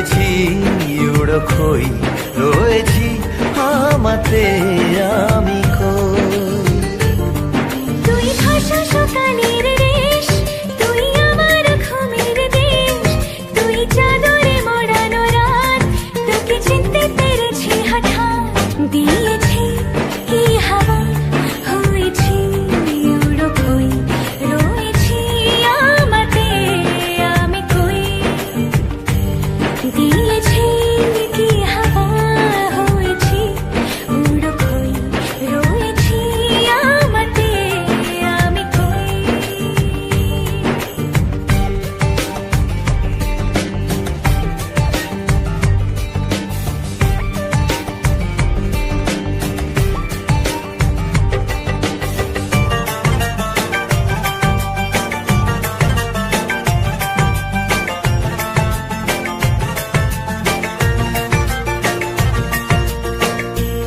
হয়েছি উড়ো খই রয়েছি আমাতে আমি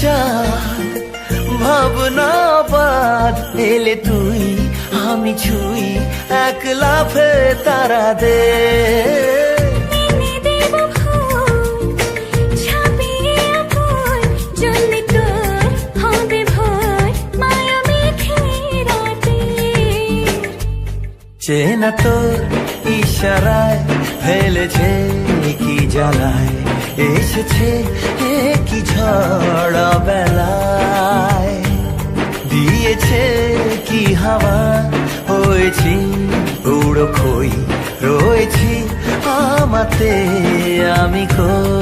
চাঁদ ভাবনা বাদ এলে তুই আমি ছুই এক লাফে তারা দে। চেনা তোর ইশারায় ফেলেছে। জ্বালায়, এসেছে কি ঝড় বেলায়। দিয়েছে কি হাওয়া, হয়েছি উড়ো খই রয়েছি আমাতে আমি কই?